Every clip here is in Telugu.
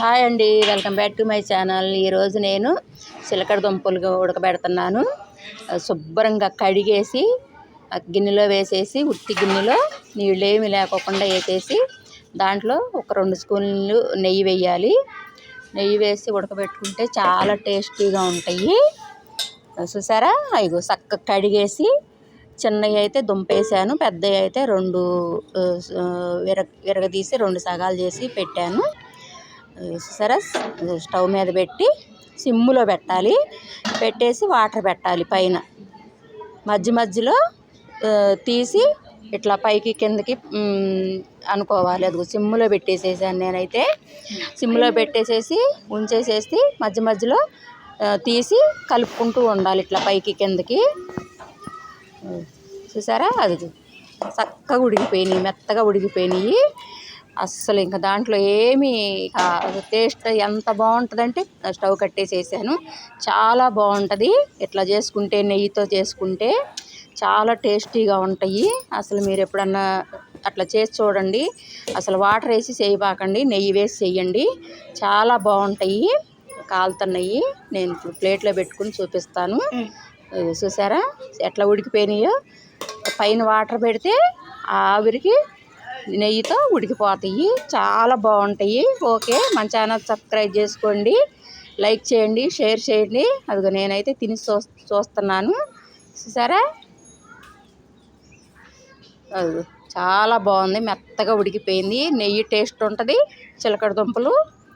హాయ్ అండి welcome back to my channel. ఈరోజు నేను చిలకడ దుంపలు ఉడకబెడుతున్నాను. శుభ్రంగా కడిగేసి ఆ గిన్నెలో వేసేసి ఉత్తి గిన్నెలో నీళ్ళు లేకోకుండా వేసేసి దాంట్లో ఒక రెండు స్పూన్లు నెయ్యి వేయాలి. నెయ్యి వేసి ఉడకబెట్టుకుంటే చాలా టేస్టీగా ఉంటాయి. చూసారా? అయ్యో చక్కగా కడిగేసి చిన్నవి అయితే దుంపేసాను పెద్దవి అయితే రెండు విరగ విరగదీసి రెండు సగాలు చేసి పెట్టాను. చూసారా స్టవ్ మీద పెట్టి సిమ్ములో పెట్టాలి. పెట్టేసి వాటర్ పెట్టాలి పైన. మధ్య మధ్యలో తీసి ఇట్లా పైకి కిందకి అనుకోవాలి. అది సిమ్ములో పెట్టేసేసాను నేనైతే. సిమ్లో పెట్టేసేసి ఉంచేసేసి మధ్య మధ్యలో తీసి కలుపుకుంటూ ఉండాలి ఇట్లా పైకి కిందకి. చూసారా? అది చక్కగా ఉడికిపోయినాయి మెత్తగా ఉడికిపోయినాయి. అస్సలు ఇంకా దాంట్లో ఏమి టేస్ట్ ఎంత బాగుంటుందంటే స్టవ్ కట్టేసేసాను. చాలా బాగుంటుంది. ఇట్లా చేసుకుంటే నెయ్యితో చేసుకుంటే చాలా టేస్టీగా ఉంటాయి. అసలు మీరు ఎప్పుడన్నా అట్లా చేసి చూడండి. అసలు వాటర్ వేసి చేయబాకండి. నెయ్యి వేసి చేయండి. చాలా బాగుంటాయి. కాలుతున్నాయి నేను ఇప్పుడు ప్లేట్లో పెట్టుకుని చూపిస్తాను. చూసారా? ఎట్లా ఉడికిపోయినాయో. పైన వాటర్ పెడితే ఆవిరికి నెయ్యితో ఉడికిపోతాయి. చాలా బాగుంటాయి. ఓకే మన ఛానల్ సబ్స్క్రైబ్ చేసుకోండి. లైక్ చేయండి షేర్ చేయండి. అదిగో నేనైతే తిని చూ చూస్తున్నాను. సరే అది చాలా బాగుంది. మెత్తగా ఉడికిపోయింది. నెయ్యి టేస్ట్ ఉంటుంది. చిలకడ దుంపలు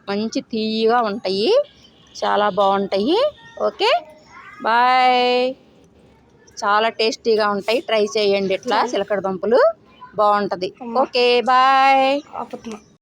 మంచి తీయగా ఉంటాయి. చాలా బాగుంటాయి. Okay bye. చాలా టేస్టీగా ఉంటాయి. ట్రై చేయండి ఇట్లా చిలకడ దుంపలు. బాగుంటుంది. ఓకే. బాయ్.